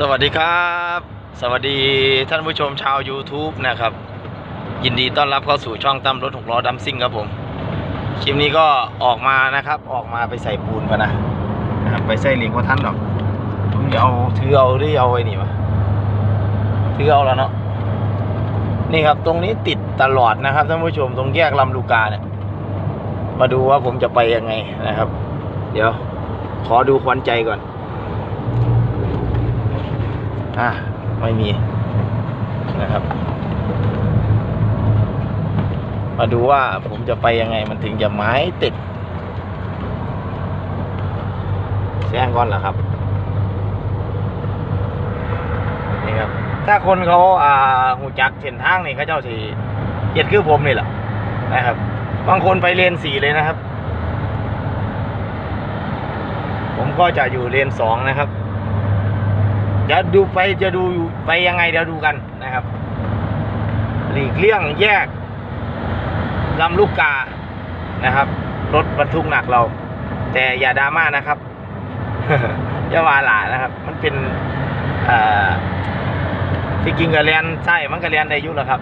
สวัสดีครับ สวัสดีท่านผู้ชมชาว YouTube นะครับ ยินดีต้อนรับเข้าสู่ช่องตั้มรถหกล้อดัมซิ่งครับผม คลิปนี้ก็ออกมานะครับ ออกมาไปใส่ปูนกันนะนะครับไปใส่เหล็กว่าท่านหรอกผมจะเอาถือเอาหรือเอาไอ้นี่วะถือเอาแล้วเนาะนี่ครับตรงนี้ติดตลอดนะครับท่านผู้ชมตรงแยกลำลูกกาเนี่ยมาดูว่าผมจะไปยังไงนะครับ เดี๋ยว ขอดูควันใจก่อน อะไม่มีนะครับ มาดูว่าผมจะไปยังไงมันถึงจะไม้ติดแซงก่อนเหรอครับนี่ครับ ถ้าคนเขาอ่าหูจักเส้นทางนี่เขาเจ้าสิเห็ดคือผมนี่แหละนะครับ บางคนไปเลนสี่เลยนะครับ ผมก็จะอยู่เลนสองนะครับ เดี๋ยวดูไปจะดูไปยังไงเดี๋ยวดูกันนะครับ หลีกเลี่ยงแยกลำลูกกานะครับ รถบรรทุกหนักเรา แต่อย่าดราม่านะครับอย่าว่าหลานะครับ มันเป็นที่กินกับเรียนใช่มันก็เรียนได้ยุ่แล้วครับ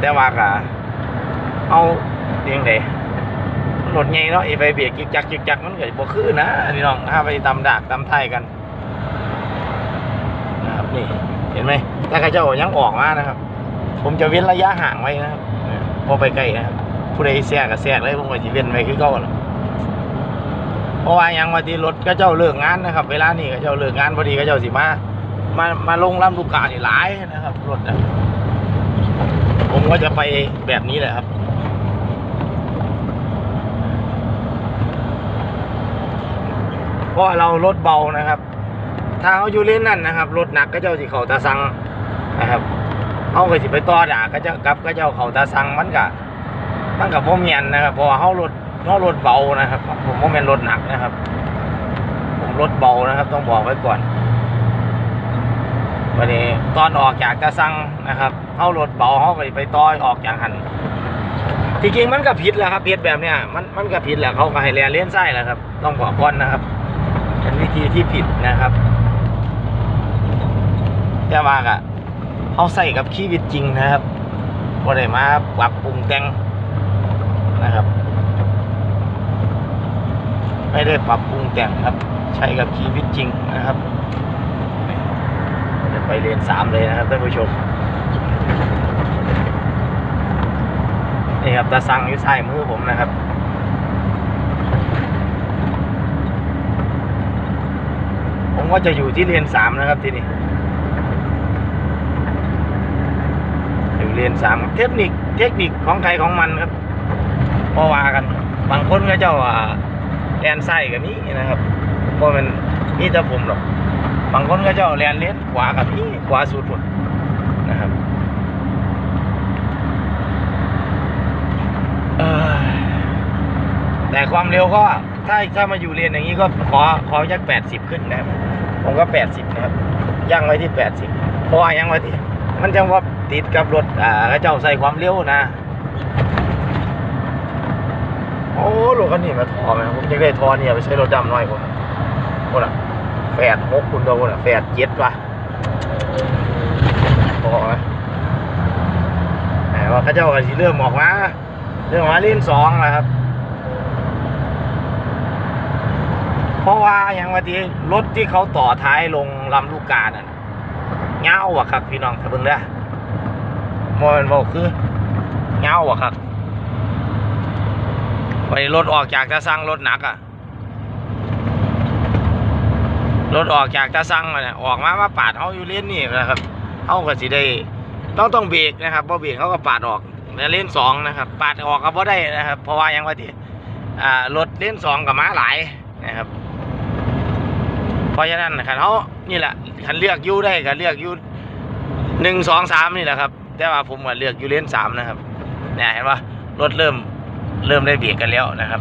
แต่ว่ากะเอาเพียงไดรถใหญ่เนาะไอไปเบียกจิกจักจิกจักมันเก็บ่คือนะพี่น้องถ้าไปตำดากตำไทยกัน นี่ เห็นไหมถ้าข้าเจ้ายังออกมานะครับ ผมจะเว้นระยะห่างไว้นะครับเนี่ยพอไปใกล้นะครับผู้ใดแทรกก็แทรกเลยผมก็จะเว้นไว้คือเก่าเพราะว่ายังว่าที่รถก็เจ้าเลิกงานนะครับ เวลานี้ก็เจ้าเลิกงานพอดีก็เจ้าสิมามามาลงลำลูกกานี่หลายนะครับรถนะผมก็จะไปแบบนี้แหละครับเพราะเรารถเบานะครับ ถ้าเขาอยู่เลนนั่นนะครับรถหนักก็เจ้าสิเขาตาสังนะครับเขาก็สิไปต่อด่าก็เจ้ากับก็เจ้าเขาตาสังมันก็มันกับพ่เมียนนะครับเพราะว่าเขารถเขารถเบานะครับ ผมโมเมนรถหนักนะครับ ผมรถเบานะครับ ต้องบอกไว้ก่อนวันนี้ตอนออกจากตาสังนะครับเขารถเบาเขาก็สิไปต่อออกจากหันที่จริงมันก็ผิดแหละครับผิดแบบเนี้ยมันมันก็ผิดแหละเขาก็ให้เรียนเลี้ยนไส้แหละครับ ต้องบอกก่อนนะครับเป็นวิธีที่ผิดนะครับ แต่ว่าก็เขาใส่กับชีวิตจริงนะครับบ่ได้มาปรับปรุงแต่งนะครับ ไม่ได้ปรับปรุงแต่งครับ ใช้กับชีวิตจริงนะครับจะไปเรียนสามเลยนะครับท่านผู้ชมนี่ครับตาสั่งอยู่ซ้ายมือผมนะครับผมก็จะอยู่ที่เรียนสามนะครับที่นี่ อยู่ เรียนสามเทคนิคเทคนิคของใครของมันครับพอว่ากัน บางคนก็เจ้าว่าแลนไส้กับนี้นะครับเพราะมันนี่แต่ผมหรอกบางคนก็เจ้าแลนเลนขวากับนี้ขวาสุดหมดนะครับแต่ความเร็วก็ถ้าถ้ามาอยู่เรียนอย่างนี้ก็ขอขอยักแปดสิบขึ้นนะครับผมก็แปดสิบนะครับย่างไว้ที่แปดสิบเพราะว่ายังไว้ที่ มันจังว่าติดกับรถอ่าเจ้าใส่ความเร็วนะ โอ้รถคันนี้มาทอไหมผมยังได้ทอเนี่ยไปใช้รถดำน้อยกว่าคนอะแฝดหกคุณโดนอะแฝดเจ็ดว่ะพอไหมแต่ว่าเข้าเจ้าก็สิเริ่มออกมาเริ่ออกมาเล่นสองนะครับ เพราะว่าอย่างว่าที่รถที่เขาต่อท้ายลงลำลูกกาน่ะ เงาอะครับพี่น้องถ้าเบิ่งได้โมเมนบอกคือเงาอะครับไปรถออกจากตะซังรถหนักอะรถออกจากตะซังมาเนี่ยออกมามาปาดเขาอยู่เลนนี่นะครับเขาก็สิได้ต้องต้องเบรกนะครับพอเบรกเขาก็ปาดออกในเลนสองนะครับ ปาดออกก็บ่ได้นะครับ เพราะว่าย่างว่าที่อ่ารถเลนสองกับม้าหลายนะครับ ราะฉะนั้นคันเขานี่แหละคันเลือกยูได้ก็เลือกยูหนึ่งสองสามนี่แหละครับ แต่ว่าผมก็เลือกยูเลนสามนะครับเนี่ยเห็นปะรถเริ่มเริ่มได้เบียดกันแล้วนะครับ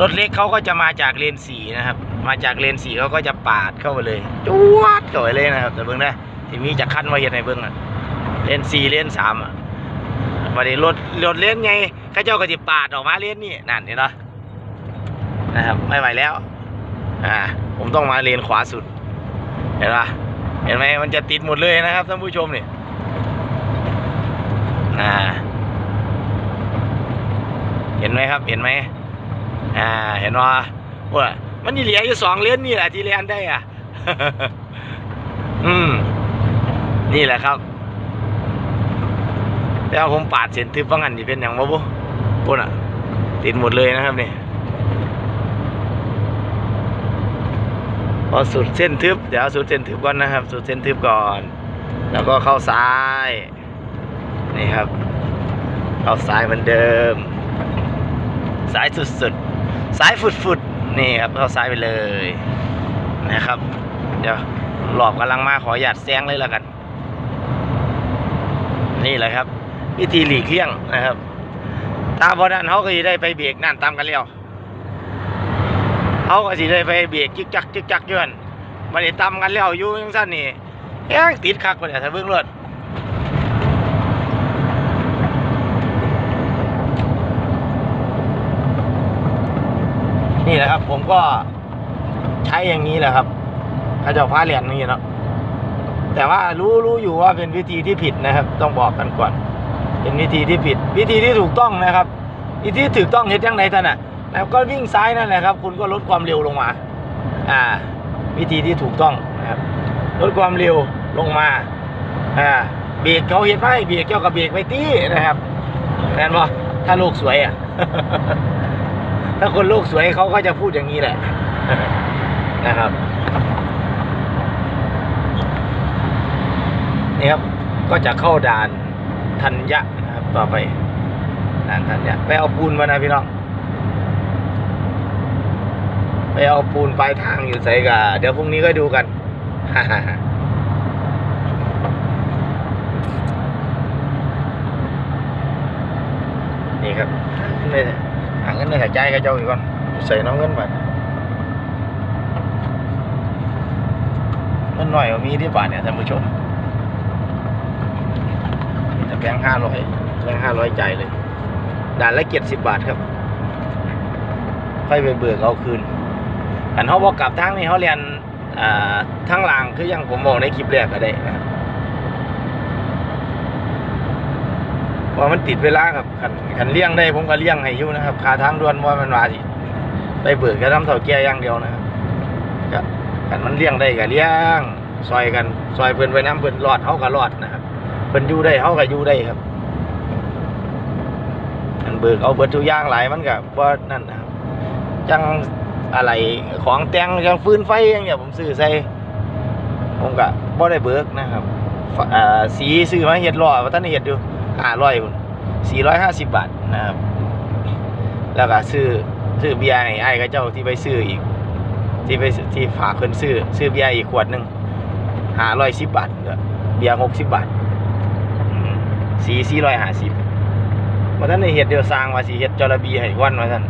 รถเล็กเขาก็จะมาจากเลนสี่นะครับ มาจากเลนสี่เขาก็จะปาดเข้าไปเลยจวดเข้าไปเลยนะครับ แต่เบิ้องได้ที่มีจะขั้นไว้เห็นในเบิ้องอะเลนสี่เลนสามอะวันนี้รถรถเลนไงข้าเจ้าก็จะปาดออกมาเลนนี่นั่นเห็นปะนะครับ ไม่ไหวแล้ว อ่า ผมต้องมาเลนขวาสุด เห็นปะเห็นไหมมันจะติดหมดเลยนะครับท่านผู้ชมนี่อ่า เห็นไหมครับ เห็นไหมอ่า เห็นว่าว่ามันนี่เหลืออยู่สองเลนนี่แหละที่เรียนได้อะ อืม นี่แหละครับแล้วผมปาดเส้นทึบว่างันนี่เป็นอย่างบ่บุปุ่นอะ ติดหมดเลยนะครับเนี่ย พอสุดเส้นทึบเดี๋ยวสุดเส้นทึบก่อนนะครับ สุดเส้นทึบก่อน แล้วก็เข้าซ้ายนี่ครับ เข้าซ้ายเหมือนเดิมสายสุดๆสายฟุดๆนี่ครับเข้าซ้ายไปเลยนะครับ เดี๋ยวหลอบกำลังมาขอหยาดแซงเลยแล้วกัน นี่แหละครับ วิธีหลีกเลี่ยงนะครับ ตาบอดันเขาก็จะได้ไปเบรกนั่นตามกันแล้ว เขาก็สิได้ไปเบรกจิกจักจิกจักยืนมันได้ตามกันแล้วอยู่ยังสั้นนี่แยังติดคักกว่าเนี่ยถ้าเบิ่งรถนี่แหละครับ ผมก็ใช้อย่างนี้แหละครับข้าเจ้าพาเรียนนี่เนาะแต่ว่ารู้รู้อยู่ว่าเป็นวิธีที่ผิดนะครับ ต้องบอกกันก่อน เป็นวิธีที่ผิด วิธีที่ถูกต้องนะครับ วิธีถูกต้องเห็นยังไงท่านอะ แล้วก็วิ่งซ้ายนั่นแหละครับ คุณก็ลดความเร็วลงมา อ่า วิธีที่ถูกต้องนะครับ ลดความเร็วลงมา อ่า เบรกเขาเห็นไหมเบรกเจ้ากับเบรกไปตีนะครับแน่นบ่ถ้าโลกสวยอะ ถ้าคนโลกสวยเขาก็จะพูดอย่างนี้แหละ นะครับนี่ครับ ก็จะเข้าด่านธัญญะนะครับ ต่อไปด่านธัญญะไปเอาปูนมานะพี่น้อง ไปเอาปูนปลายทางอยู่ใส่กะเดี๋ยวพรุ่งนี้ก็ดูกันนี่ครับนี่หาเงินในหายใจกับเจ้าอีกก่อนใส่น้องเงินไปเงินหน่อยมีที่บาทเนี่ยท่านผู้ชมนี่แต่แบงค์ห้าร้อยแบงค์ห้าร้อยใจเลยด่านละเกียรสิบบาทครับ ค่อยไปเบิกเอาคืน อันเขาบอกกลับทางนี้เขาเรียนอ่าทางหล่างคืออย่างผมบอกในคลิปแรกก็ได้นะครับเพราะมันติดเวลาครับขันขันเลี่ยงได้ผมก็เลี่ยงให้อยู่นะครับคาทางด่วนว่ามันมาสิไปเบิกแค่ทำเท่าแก่อย่างเดียวนะครับก็ขันมันเลี่ยงได้ก็เลี่ยงซอยกันซอยเพิ่อนไปน้ำเพิ่อนรอดเขาก็รอดนะครับเพิ่อนอยู่ได้เขาก็อยู่ได้ครับอันเบิกเอาเบิดทุกอย่างหลายมันก็บ่นั่นนะครับจัง อะไรของแต่งจังฟืนไฟอย่างเงี้ยผมซื้อใส่ผมก็บ่ได้เบิกนะครับสีซื้อมาเฮ็ดล้อว่าท่านได้เฮ็ดอยู่500พุ่น450บาทนะครับ แล้วก็ซื้อซื้อเบียร์ให้อ้กับเจ้าที่ไปซื้ออีก ที่ไปที่ฝากเพิ่นซื้อซื้อเบียร์อีกขวดหนึ่ง510บบาทเบียร์60บบาทอืมสี450ว่าท่านได้เฮ็ดเดียวสร้างว่าสิเฮ็ดจระบีให้วันว่าท่าน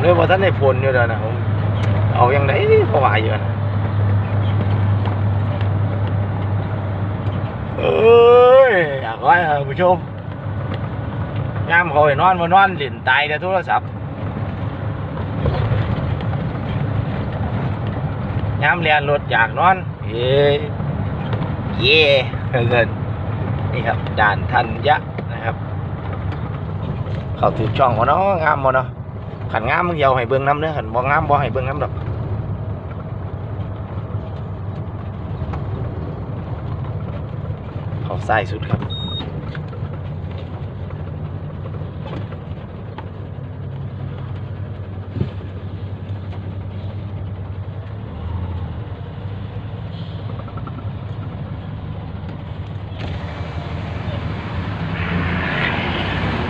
เลยว่าท่านได้ผลอยู่แล้วนะผมเอาอย่างไรก็ว่าอยู่นะเอ้ยอยากว่าท่านผู้ชมยามเขาให้นอนมานอนเล่นตายแต่โทรศัพท์ยามเรียนรถอยากนอนเย้เย่เงินนี่ครับด่านทันยะนะครับ เขาถือช่องมาเนาะงามมาเนาะ ขันงามมึงอยาวให้เบิ่งน้ำเด้อขันบ่งามบ่ให้เบิ่งน้ำดอกเขาใส่สุดครับ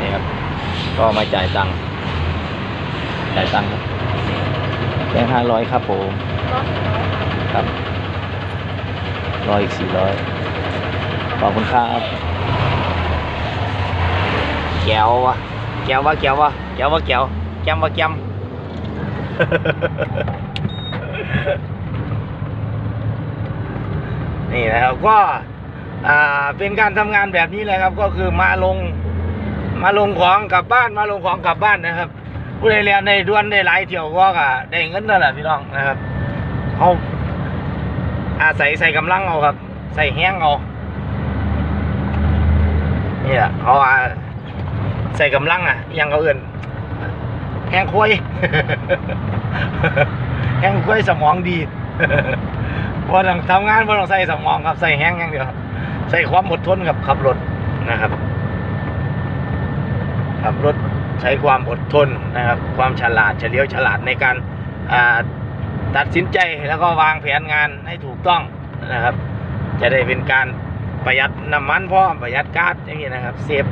นี่ครับก็มาจ่ายตังค์ จ่ายตังค์ครับแบงค์ห้าร้อยครับผมครับร้อยอีกสี่ร้อยขอบคุณครับแก้ววะแก้ววะแก้ววะแก้ววะแก้วแก้มวะแก้มนี่นะครับก็อ่าเป็นการทำงานแบบนี้แหละครับ ก็คือมาลง มาลงของกลับบ้านมาลงของกลับบ้านนะครับ ผู้ใดเรียนในด้วนได้หลายเที่ยวก็ก็ได้เงินนั่นแหละพี่น้องนะครับเขาอาศัยใส่กำลังเอาครับ ใส่แห้งเอานี่แหละเขาว่าใส่กำลังอะ ยังเขาเอื่นแห้งคุยแห้งคุยสมองดีพอต้องทำงานพอต้องใส่สมองครับใส่แห้งอย่างเดียวใส่ความอดทนกับขับรถนะครับขับรถ ใช้ความอดทนนะครับ ความฉลาดเฉลียวฉลาดในการตัดสินใจแล้วก็วางแผนงานให้ถูกต้องนะครับ จะได้เป็นการประหยัดน้ำมันพร้อมประหยัดก๊าซอย่างนี้นะครับเซฟ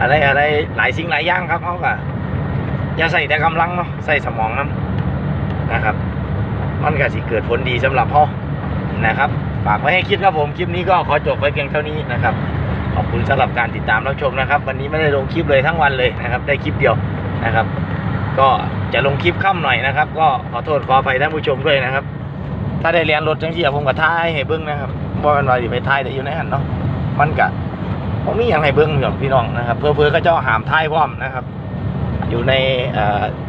อะไรอะไรหลายสิ่งหลายอย่างครับเขาก็อย่าใส่แต่กำลังเนาะใส่สมองน้ำนะครับ มันก็สิเกิดผลดีสำหรับพ่อนะครับ ฝากไว้ให้คิดครับผม คลิปนี้ก็ขอจบไว้เพียงเท่านี้นะครับ ขอบคุณสำหรับการติดตามรับชมนะครับ วันนี้ไม่ได้ลงคลิปเลยทั้งวันเลยนะครับ ได้คลิปเดียวนะครับ ก็จะลงคลิปค่ำหน่อยนะครับ ก็ขอโทษขออภัยท่านผู้ชมด้วยนะครับ ถ้าได้เรียนรถจังซี่ผมก็ท้ายให้เบิ้งนะครับบ่แม่นว่าสิไปท้ายแต่อยู่ในหันเนาะมันก็บ่มีหยังให้เบิ้งหรอกพี่น้องนะครับ เพื่อๆก็เจ้าหามท้ายพร้อมนะครับ อยู่ใน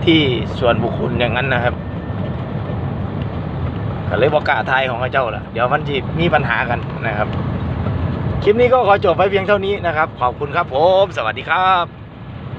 ที่ส่วนบุคคลอย่างนั้นนะครับก็เลยบอกกล้าทายของเขาเจ้าละเดี๋ยวมันจะมีปัญหากันนะครับ คลิปนี้ก็ขอจบไปเพียงเท่านี้นะครับ ขอบคุณครับผม สวัสดีครับ